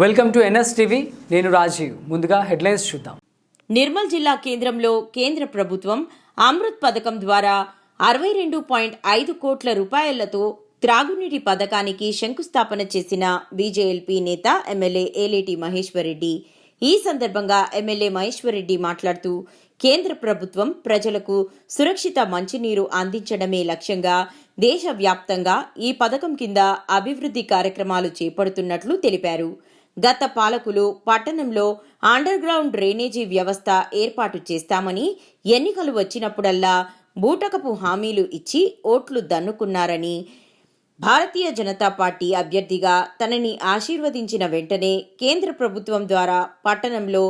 Welcome to NS TV. నేను రాజీవ్. ముందుగా headlines చూద్దాం. నిర్మల్ జిల్లా కేంద్రంలో కేంద్ర ప్రభుత్వం అమృత్ పథకం ద్వారా అరవై రెండు పాయింట్ ఐదు కోట్ల రూపాయలతో త్రాగునీటి పథకానికి శంకుస్థాపన చేసిన బీజేఎల్పీ నేత ఎమ్మెల్యే ఏలేటి మహేశ్వరరెడ్డి. ఈ సందర్భంగా ఎమ్మెల్యే మహేశ్వరరెడ్డి మాట్లాడుతూ కేంద్ర ప్రభుత్వం ప్రజలకు సురక్షిత మంచినీరు అందించడమే లక్ష్యంగా దేశవ్యాప్తంగా ఈ పథకం కింద అభివృద్ధి కార్యక్రమాలు చేపడుతున్నట్లు తెలిపారు. గత పాలకులు పట్టణంలో అండర్ గ్రౌండ్ డ్రైనేజీ వ్యవస్థ ఏర్పాటు చేస్తామని ఎన్నికలు వచ్చినప్పుడల్లా బూటకపు హామీలు ఇచ్చి ఓట్లు దన్నుకున్నారని భారతీయ జనతా పార్టీ అభ్యర్థిగా తనని ఆశీర్వదించిన వెంటనే కేంద్ర ప్రభుత్వం ద్వారా పట్టణంలో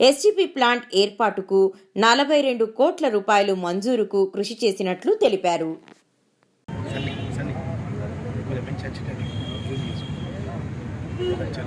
ఎస్జీపీ ప్లాంట్ ఏర్పాటుకు నలభై రెండు కోట్ల రూపాయలు మంజూరుకు కృషి చేసినట్లు తెలిపారు. సన్ని సన్ని కొంచెం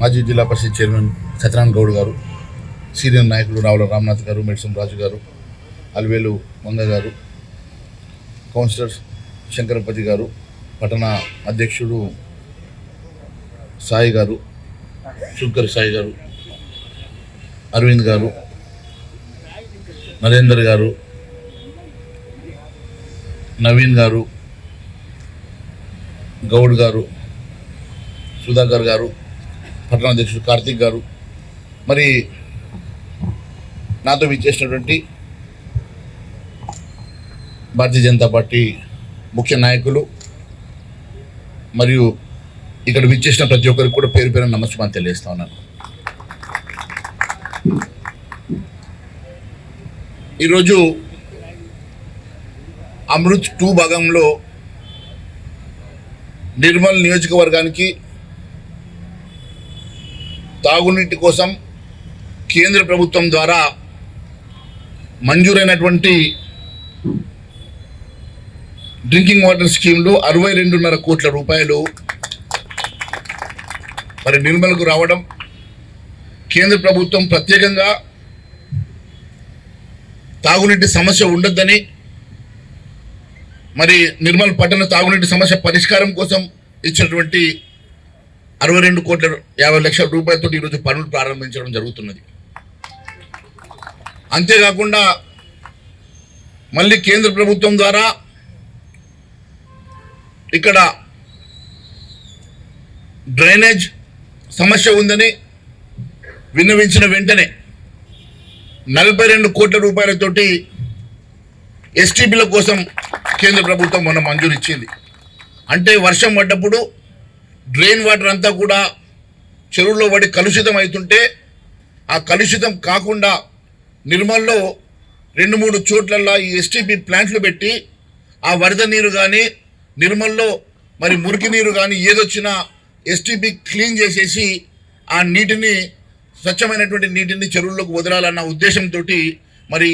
మాజీ జిల్లా పరిషత్ చైర్మన్ సత్యనారాయణ గౌడ్ గారు సీనియర్ నాయకులు రావుల రామ్నాథ్ గారు మెడిసం రాజు గారు అల్వేలు మంగ గారు కౌన్సిలర్ శంకరపతి గారు పట్టణ అధ్యక్షుడు సాయి గారు శుంకర్ సాయి గారు అరవింద్ గారు నరేందర్ గారు నవీన్ గారు గౌడ్ గారు సుధాకర్ గారు పట్టణాధ్యక్షుడు కార్తిక్ కార్తీక్ గారు. మరి నాతో విచ్చేసినటువంటి భారతీయ జనతా పార్టీ ముఖ్య నాయకులు మరియు ఇక్కడ విచ్చేసిన ప్రతి ఒక్కరికి కూడా పేరు పేరు నమస్కారం తెలియజేస్తా ఉన్నాను. ఈరోజు అమృత్ టూ భాగంలో నిర్మల్ నియోజకవర్గానికి తాగునీటి కోసం కేంద్ర ప్రభుత్వం ద్వారా మంజూరైనటువంటి డ్రింకింగ్ వాటర్ స్కీమ్లో అరవై రెండున్నర కోట్ల రూపాయలు మరి నిర్మల్కు రావడం కేంద్ర ప్రభుత్వం ప్రత్యేకంగా తాగునీటి సమస్య ఉండొద్దని మరి నిర్మల్ పట్టణ తాగునీటి సమస్య పరిష్కారం కోసం ఇచ్చినటువంటి అరవై రెండు కోట్ల యాభై లక్షల రూపాయలతో ఈరోజు పనులు ప్రారంభించడం జరుగుతున్నది. అంతేకాకుండా మళ్ళీ కేంద్ర ప్రభుత్వం ద్వారా ఇక్కడ డ్రైనేజ్ సమస్య ఉందని విన్నవించిన వెంటనే నలభై రెండు కోట్ల రూపాయలతోటి ఎస్టీపీల కోసం కేంద్ర ప్రభుత్వం మొన్న మంజూరు ఇచ్చింది. అంటే వర్షం పడ్డప్పుడు డ్రైన్ వాటర్ అంతా కూడా చెరువుల్లో పడి కలుషితం అవుతుంటే ఆ కలుషితం కాకుండా నిర్మల్లో రెండు మూడు చోట్లల్లో ఈ ఎస్టీపీ ప్లాంట్లు పెట్టి ఆ వరద నీరు కానీ నిర్మల్లో మరి మురికి నీరు కానీ ఏదొచ్చినా ఎస్టీపీ క్లీన్ చేసేసి ఆ నీటిని స్వచ్ఛమైనటువంటి నీటిని చెరువుల్లోకి వదలాలన్న ఉద్దేశంతో మరి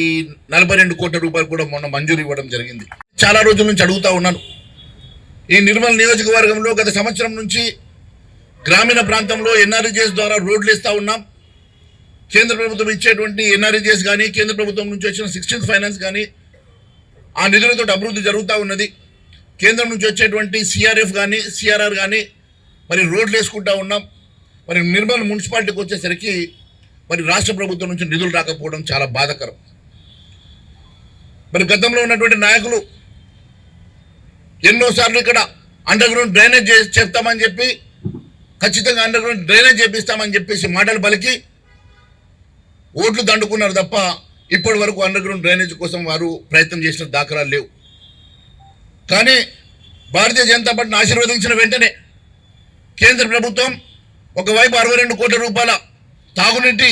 నలభై రెండు కోట్ల రూపాయలు కూడా మొన్న మంజూరు ఇవ్వడం జరిగింది. చాలా రోజుల నుంచి అడుగుతా ఉన్నాను. ఈ నిర్మల్ నియోజకవర్గంలో గత సంవత్సరం నుంచి గ్రామీణ ప్రాంతంలో ఎన్ఆర్జిఎస్ ద్వారా రోడ్లు ఇస్తూ ఉన్నాం. కేంద్ర ప్రభుత్వం ఇచ్చేటువంటి ఎన్ఆర్జీఎస్ కానీ కేంద్ర ప్రభుత్వం నుంచి వచ్చిన సిక్స్టీన్త్ ఫైనాన్స్ కానీ ఆ నిధులతో అభివృద్ధి జరుగుతూ ఉన్నది. కేంద్రం నుంచి వచ్చేటువంటి సిఆర్ఎఫ్ కానీ సిఆర్ఆర్ కానీ మరి రోడ్లు వేసుకుంటా ఉన్నాం. మరి నిర్మల్ మున్సిపాలిటీకి వచ్చేసరికి మరి రాష్ట్ర ప్రభుత్వం నుంచి నిధులు రాకపోవడం చాలా బాధాకరం. మరి గతంలో ఉన్నటువంటి నాయకులు ఎన్నోసార్లు ఇక్కడ అండర్ గ్రౌండ్ డ్రైనేజ్ చేసి చెప్తామని చెప్పి ఖచ్చితంగా అండర్ గ్రౌండ్ డ్రైనేజ్ చేపిస్తామని చెప్పేసి మాటలు పలికి ఓట్లు దండుకున్నారు తప్ప ఇప్పటి వరకు అండర్ గ్రౌండ్ డ్రైనేజ్ కోసం వారు ప్రయత్నం చేసిన దాఖలాలు లేవు. కానీ భారతీయ జనతా పార్టీని ఆశీర్వదించిన వెంటనే కేంద్ర ప్రభుత్వం ఒకవైపు అరవై రెండు కోట్ల రూపాయల తాగునీటి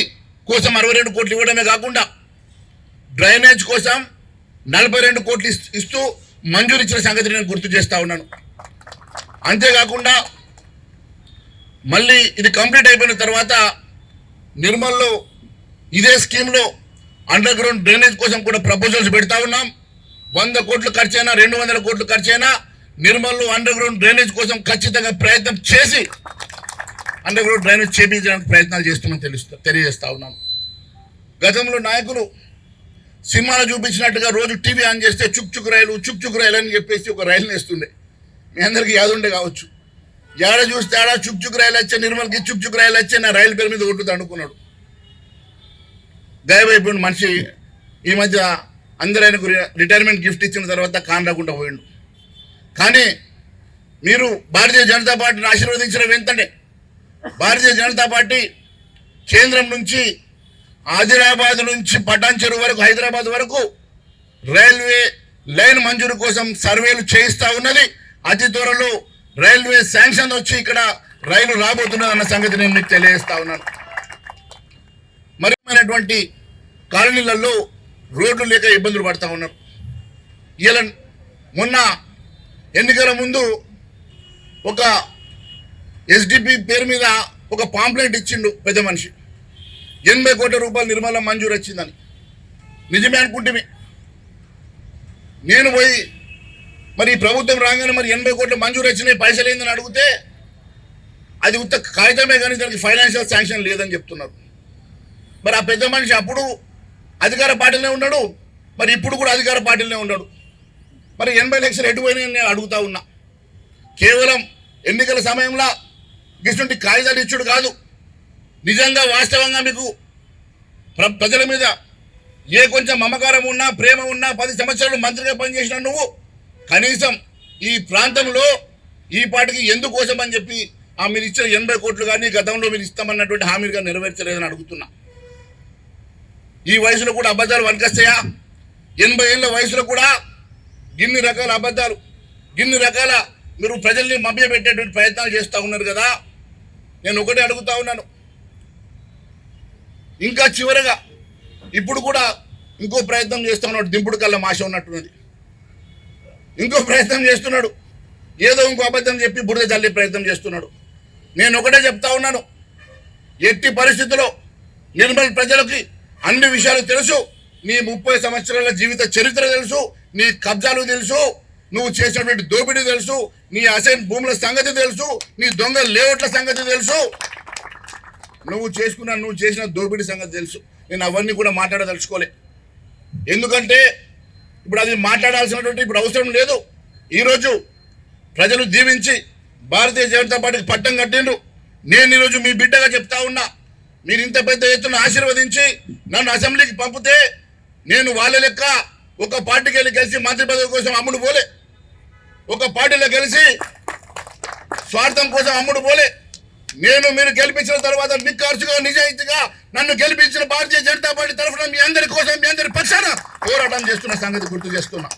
కోసం అరవై రెండు కోట్లు ఇవ్వడమే కాకుండా డ్రైనేజ్ కోసం నలభై రెండు కోట్లు ఇస్తూ మంజూరు ఇచ్చిన సంగతి నేను గుర్తు చేస్తా ఉన్నాను. అంతేకాకుండా మళ్ళీ ఇది కంప్లీట్ అయిపోయిన తర్వాత నిర్మల్లో ఇదే స్కీమ్లో అండర్ గ్రౌండ్ డ్రైనేజ్ కోసం కూడా ప్రపోజల్స్ పెడతా ఉన్నాం. వంద కోట్లు ఖర్చైనా రెండు వందల కోట్లు ఖర్చైనా నిర్మల్లో అండర్ గ్రౌండ్ డ్రైనేజ్ కోసం ఖచ్చితంగా ప్రయత్నం చేసి అండర్ కూడా డ్రైనేజ్ చేపించడానికి ప్రయత్నాలు చేస్తున్నామని తెలుస్తా తెలియజేస్తా ఉన్నాను గతంలో నాయకులు సినిమాలో చూపించినట్టుగా రోజు టీవీ ఆన్ చేస్తే చుక్ చుక్ రైలు చుక్ చుక్ రైలు అని చెప్పేసి ఒక రైలు వేస్తుండే మీ అందరికీ యాదుండే కావచ్చు. ఏడ చూస్తే ఆడ చుక్ చుక్ రైలు వచ్చే నిర్మల్కి చుక్ చుక్ రైలు వచ్చే నా రైలు పేరు మీద ఒట్టు అనుకున్నాడు గాయమైపోయిన మనిషి ఈ మధ్య అందరూ ఆయనకు రిటైర్మెంట్ గిఫ్ట్ ఇచ్చిన తర్వాత కాన్ రాకుండా పోయిండు. కానీ మీరు భారతీయ జనతా పార్టీని ఆశీర్వదించిన వెంటనే భారతీయ జనతా పార్టీ కేంద్రం నుంచి ఆదిలాబాద్ నుంచి పటాన్ చెరువు వరకు హైదరాబాద్ వరకు రైల్వే లైన్ మంజూరు కోసం సర్వేలు చేయిస్తూ ఉన్నది. అతి త్వరలో రైల్వే శాంక్షన్ వచ్చి ఇక్కడ రైలు రాబోతున్నది అన్న సంగతి నేను మీకు తెలియజేస్తా ఉన్నాను. మరిమైనటువంటి కాలనీలలో రోడ్లు లేక ఇబ్బందులు పడతా ఉన్నారు. ఇలా మొన్న ఎన్నికల ముందు ఒక ఎస్డిపి పేరు మీద ఒక పాంప్లెట్ ఇచ్చిండు పెద్ద మనిషి. ఎనభై కోట్ల రూపాయలు నిర్మల మంజూరు వచ్చిందని. నిజమే అనుకుంటే నేను పోయి మరి ప్రభుత్వం రాగానే మరి ఎనభై కోట్ల మంజూరు వచ్చినాయి పైసలు ఏందని అడిగితే అది ఉత్త కాగితమే కానీ దానికి ఫైనాన్షియల్ శాంక్షన్ లేదని చెప్తున్నారు. మరి ఆ పెద్ద మనిషి అప్పుడు అధికార పార్టీలోనే ఉన్నాడు మరి ఇప్పుడు కూడా అధికార పార్టీలోనే ఉన్నాడు. మరి ఎనభై లక్షలు ఎటు పోయినాయని నేను అడుగుతా ఉన్నా. కేవలం ఎన్నికల సమయంలో ఇటువంటి కాగితాలు ఇచ్చుడు కాదు. నిజంగా వాస్తవంగా మీకు ప్ర- ప్రజల మీద ఏ కొంచెం మమకారం ఉన్నా ప్రేమ ఉన్నా పది సంవత్సరాలు మంత్రిగా పనిచేసిన నువ్వు. కనీసం ఈ ప్రాంతంలో ఈ పాటికి ఎందుకోసం అని చెప్పి ఆ మీరు ఇచ్చిన ఎనభై కోట్లు కానీ గతంలో మీరు ఇస్తామన్నటువంటి హామీలుగా నెరవేర్చలేదని అడుగుతున్నా. ఈ వయసులో కూడా అబద్ధాలు వనికొస్తాయా ఎనభై ఏళ్ళ వయసులో కూడా ఇన్ని రకాల అబద్ధాలు ఇన్ని రకాల మీరు ప్రజల్ని మభ్యపెట్టేటువంటి ప్రయత్నాలు చేస్తూ ఉన్నారు కదా. నేను ఒకటే అడుగుతా ఉన్నాను. ఇంకా చివరగా ఇప్పుడు కూడా ఇంకో ప్రయత్నం చేస్తూ ఉన్నాడు దింపుడు కళ్ళ మాష ఉన్నట్టున్నది. ఇంకో ప్రయత్నం చేస్తున్నాడు. ఏదో ఇంకో అబద్ధం చెప్పి బురద చల్లే ప్రయత్నం చేస్తున్నాడు. నేను ఒకటే చెప్తా ఉన్నాను. ఎట్టి పరిస్థితుల్లో నిర్మల్ ప్రజలకి అన్ని విషయాలు తెలుసు. నీ ముప్పై సంవత్సరాల జీవిత చరిత్ర తెలుసు. నీ కబ్జాలు తెలుసు. నువ్వు చేసినటువంటి దోపిడీ తెలుసు నీ అసైన్ భూముల సంగతి తెలుసు నీ దొంగ లేఅవుట్ల సంగతి తెలుసు. నువ్వు చేసుకున్న నువ్వు చేసిన దోపిడీ సంగతి తెలుసు. నేను అవన్నీ కూడా మాట్లాడదలుచుకోలే. ఎందుకంటే ఇప్పుడు అది మాట్లాడాల్సినటువంటి ఇప్పుడు అవసరం లేదు. ఈరోజు ప్రజలు దీవించి భారతీయ జనతా పార్టీకి పట్టం కట్టిండ్రు. నేను ఈరోజు మీ బిడ్డగా చెప్తా ఉన్నా. మీరు ఇంత పెద్ద ఎత్తున ఆశీర్వదించి నన్ను అసెంబ్లీకి పంపితే నేను వాళ్ళ లెక్క ఒక పార్టీకి వెళ్ళి కలిసి మంత్రి పదవి కోసం అమ్ముడు పోలే. ఒక పార్టీలో కలిసి స్వార్థం కోసం అమ్ముడు పోలే. నేను మీరు గెలిపించిన తర్వాత నిక్కర్చుగా నిజాయితీగా నన్ను గెలిపించిన భారతీయ జనతా పార్టీ తరఫున మీ అందరి కోసం మీ అందరి పక్షాన పోరాటం చేస్తున్న సంగతి గుర్తు చేస్తున్నా.